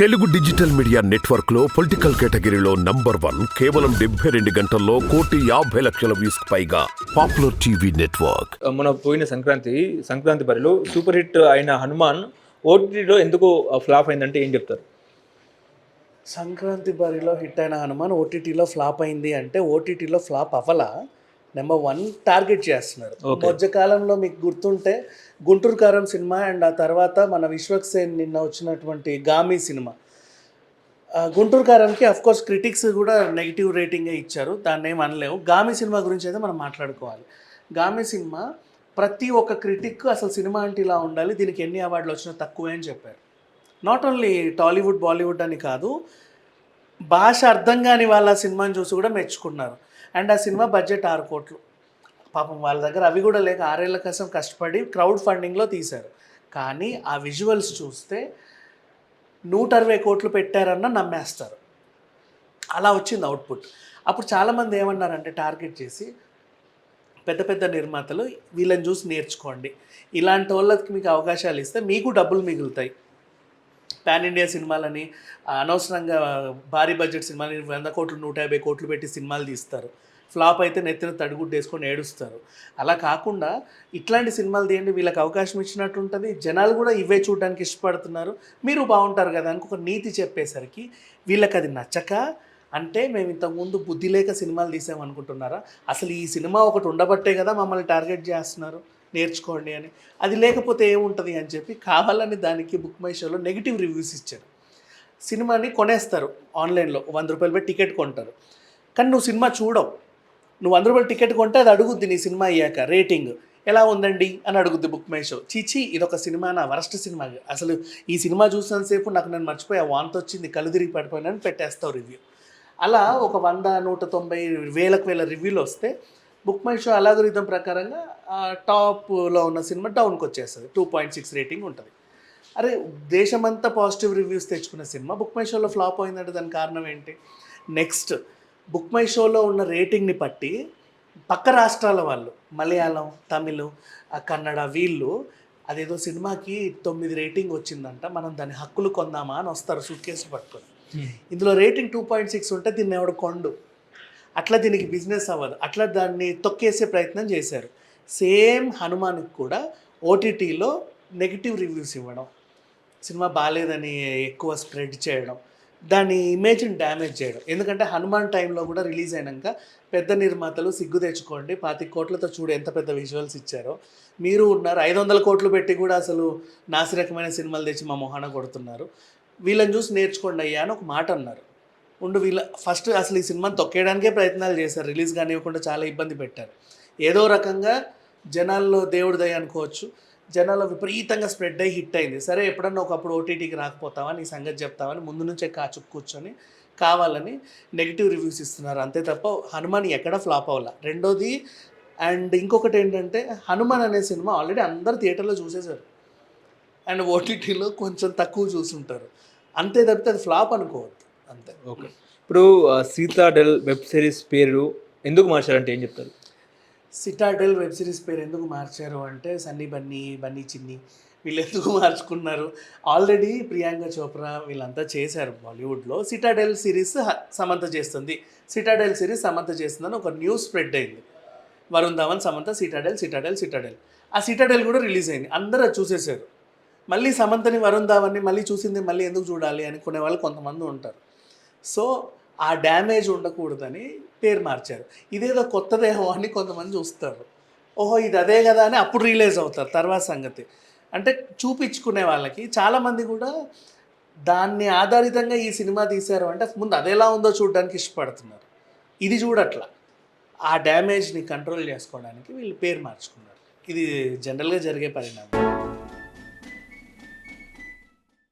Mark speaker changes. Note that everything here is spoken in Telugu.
Speaker 1: తెలుగు డిజిటల్ మీడియా నెట్వర్క్లో పొలిటికల్ కేటగిరీలో నంబర్ వన్ కేవలం డెబ్బై రెండు గంటల్లో కోటి యాభై లక్షల వ్యూస్ పైగా పాపులర్ టీవీ నెట్వర్క్.
Speaker 2: మన పోయిన సంక్రాంతి సంక్రాంతి బరిలో సూపర్ హిట్ అయిన హనుమాన్ ఓటీటీలో ఎందుకు ఫ్లాప్ అయిందంటే ఏం చెప్తారు?
Speaker 3: సంక్రాంతి బరిలో హిట్ అయిన హనుమాన్ ఓటీటీలో ఫ్లాప్ అయింది అంటే ఓటీటీలో ఫ్లాప్ అవ్వలా? నెంబర్ వన్ టార్గెట్ చేస్తున్నారు. మధ్య కాలంలో మీకు గుర్తుంటే గుంటూరు కారం సినిమా అండ్ ఆ తర్వాత మన విశ్వక్ సేన్ నిన్న వచ్చినటువంటి గామి సినిమా. గుంటూరు కారంకి కోర్స్ క్రిటిక్స్ కూడా నెగిటివ్ రేటింగే ఇచ్చారు. దాన్ని ఏం అనలేవు. గామి సినిమా గురించి అయితే మనం మాట్లాడుకోవాలి. గామి సినిమా ప్రతి ఒక్క క్రిటిక్ అసలు సినిమా అంటే ఇలా ఉండాలి దీనికి ఎన్ని అవార్డులు వచ్చినా తక్కువే అని చెప్పారు. నాట్ ఓన్లీ టాలీవుడ్ బాలీవుడ్ అని కాదు భాష అర్థం కాని వాళ్ళ సినిమాని చూసి కూడా మెచ్చుకున్నారు. అండ్ ఆ సినిమా బడ్జెట్ ఆరు కోట్లు. పాపం వాళ్ళ దగ్గర అవి కూడా లేక ఆరేళ్ళ కోసం కష్టపడి క్రౌడ్ ఫండింగ్లో తీశారు. కానీ ఆ విజువల్స్ చూస్తే నూట అరవై కోట్లు పెట్టారన్న నమ్మేస్తారు. అలా వచ్చింది అవుట్పుట్. అప్పుడు చాలామంది ఏమన్నారంటే టార్గెట్ చేసి పెద్ద పెద్ద నిర్మాతలు వీళ్ళని చూసి నేర్చుకోండి. ఇలాంటి వాళ్ళకి మీకు అవకాశాలు ఇస్తే మీకు డబ్బులు మిగులుతాయి. పాన్ ఇండియా సినిమాలని అనవసరంగా భారీ బడ్జెట్ సినిమాలని వంద కోట్లు నూట యాభై కోట్లు పెట్టి సినిమాలు తీస్తారు. ఫ్లాప్ అయితే నెత్తిన తడిగుడ్డు వేసుకొని ఏడుస్తారు. అలా కాకుండా ఇట్లాంటి సినిమాలు తీయండి వీళ్ళకి అవకాశం ఇచ్చినట్టు ఉంటుంది జనాలు కూడా ఇవే చూడడానికి ఇష్టపడుతున్నారు. మీరు బాగుంటారు కదా అని ఒక నీతి చెప్పేసరికి వీళ్ళకి అది నచ్చక అంటే మేము ఇంతకుముందు బుద్ధి లేక సినిమాలు తీసామనుకుంటున్నారా? అసలు ఈ సినిమా ఒకటి ఉండబట్టే కదా మమ్మల్ని టార్గెట్ చేస్తున్నారు. నేర్చుకోండి అని. అది లేకపోతే ఏముంటుంది అని చెప్పి కావాలని దానికి బుక్ మై షోలో నెగిటివ్ రివ్యూస్ ఇచ్చారు. సినిమాని కొనేస్తారు ఆన్లైన్లో వంద రూపాయలు పెట్టి టికెట్ కొంటారు. కానీ నువ్వు సినిమా చూడవు. నువ్వు వంద రూపాయలు టికెట్ కొంటే అది అడుగుద్ది నీ సినిమా అయ్యాక రేటింగ్ ఎలా ఉందండి అని అడుగుద్ది బుక్ మై షో చీచి ఇదొక సినిమా నా వరస్ట్ సినిమా. అసలు ఈ సినిమా చూసినంతసేపు నాకు నేను మర్చిపోయా వాంత వచ్చింది కళ్ళు తిరిగి పడిపోయినని పెట్టేస్తావు రివ్యూ అలా ఒక వంద నూట తొంభై వేలకు వేల రివ్యూలు వస్తే బుక్ మై షో అలాగరిథం ప్రకారంగా టాప్లో ఉన్న సినిమా డౌన్కి వచ్చేస్తుంది. టూ పాయింట్ సిక్స్ రేటింగ్ ఉంటుంది. అరే దేశమంతా పాజిటివ్ రివ్యూస్ తెచ్చుకున్న సినిమా బుక్ మై షోలో ఫ్లాప్ అయిందంటే దానికి కారణం ఏంటి? నెక్స్ట్ బుక్ మై షోలో ఉన్న రేటింగ్ని బట్టి పక్క రాష్ట్రాల వాళ్ళు మలయాళం తమిళ్ కన్నడ వీళ్ళు అదేదో సినిమాకి తొమ్మిది రేటింగ్ వచ్చిందంట మనం దాని హక్కులు కొందామా అని వస్తారు సూట్ కేసు పట్టుకొని ఇందులో రేటింగ్ టూ పాయింట్ సిక్స్ ఉంటే దీన్ని ఎవడు కొండు? అట్లా దీనికి బిజినెస్ అవ్వదు. అట్లా దాన్ని తొక్కేసే ప్రయత్నం చేశారు. సేమ్ హనుమాన్కి కూడా ఓటీటీలో నెగిటివ్ రివ్యూస్ ఇవ్వడం సినిమా బాగాలేదని ఎక్కువ స్ప్రెడ్ చేయడం దాని ఇమేజ్ని డ్యామేజ్ చేయడం. ఎందుకంటే హనుమాన్ టైంలో కూడా రిలీజ్ అయినాక పెద్ద నిర్మాతలు సిగ్గు తెచ్చుకోండి పాతి కోట్లతో చూడు ఎంత పెద్ద విజువల్స్ ఇచ్చారో. మీరు ఉన్నారు ఐదు వందల కోట్లు పెట్టి కూడా అసలు నాసిరకమైన సినిమాలు తెచ్చి మా మొహాన కొడుతున్నారు. వీళ్ళని చూసి నేర్చుకోండి అయ్యా అని ఒక మాట అన్నారు. ఉండు వీళ్ళ ఫస్ట్ అసలు ఈ సినిమాని తొక్కేయడానికే ప్రయత్నాలు చేశారు. రిలీజ్ కానివ్వకుండా చాలా ఇబ్బంది పెట్టారు. ఏదో రకంగా జనాల్లో దేవుడి దయ అనుకోవచ్చు. జనాల్లో విపరీతంగా స్ప్రెడ్ అయ్యి హిట్ అయింది. సరే ఎప్పుడన్నా ఒకప్పుడు ఓటీటీకి రాకపోతావా? నీ సంగతి చెప్తావని ముందు నుంచే కాచు కూర్చొని కావాలని నెగిటివ్ రివ్యూస్ ఇస్తున్నారు. అంతే తప్ప హనుమాన్ ఎక్కడ ఫ్లాప్ అవ్వాల. రెండోది అండ్ ఇంకొకటి ఏంటంటే హనుమాన్ అనే సినిమా ఆల్రెడీ అందరు థియేటర్లో చూసేశారు. అండ్ ఓటీటీలో కొంచెం తక్కువ చూసుంటారు. అంతే తప్పితే అది ఫ్లాప్ అనుకోవద్దు. అంతే.
Speaker 2: ఓకే. ఇప్పుడు సీతాడెల్ వెబ్ సిరీస్ పేరు ఎందుకు మార్చారంటే ఏం చెప్తారు?
Speaker 3: సిటాడెల్ వెబ్ సిరీస్ పేరు ఎందుకు మార్చారు అంటే సన్నీ బన్నీ బన్నీ చిన్ని వీళ్ళు ఎందుకు మార్చుకున్నారు? ఆల్రెడీ ప్రియాంక చోప్రా వీళ్ళంతా చేశారు బాలీవుడ్లో. సిటాడెల్ సిరీస్ సమంత చేస్తుంది. సిటాడెల్ సిరీస్ సమంత చేస్తుందని ఒక న్యూస్ స్ప్రెడ్ అయింది. Varun Dhawan Samantha Citadel Citadel Citadel ఆ సిటాడెల్ కూడా రిలీజ్ అయింది. అందరూ అది చూసేశారు. మళ్ళీ సమంతని వరుణ్ ధావన్ని మళ్ళీ చూసింది మళ్ళీ ఎందుకు చూడాలి? అనుకునే వాళ్ళు కొంతమంది ఉంటారు. సో ఆ డ్యామేజ్ ఉండకూడదని పేరు మార్చారు. ఇదేదో కొత్తదేమో అని కొంతమంది చూస్తారు. ఓహో ఇది అదే కదా అని అప్పుడు రియలైజ్ అవుతారు తర్వాత సంగతి. అంటే చూపించుకునే వాళ్ళకి చాలామంది కూడా దాన్ని ఆధారితంగా ఈ సినిమా తీశారు అంటే ముందు అదేలా ఉందో చూడడానికి ఇష్టపడుతున్నారు. ఇది చూడట్లా. ఆ డ్యామేజ్ని కంట్రోల్ చేసుకోవడానికి వీళ్ళు పేరు మార్చుకున్నారు. ఇది జనరల్గా జరిగే పరిణామం.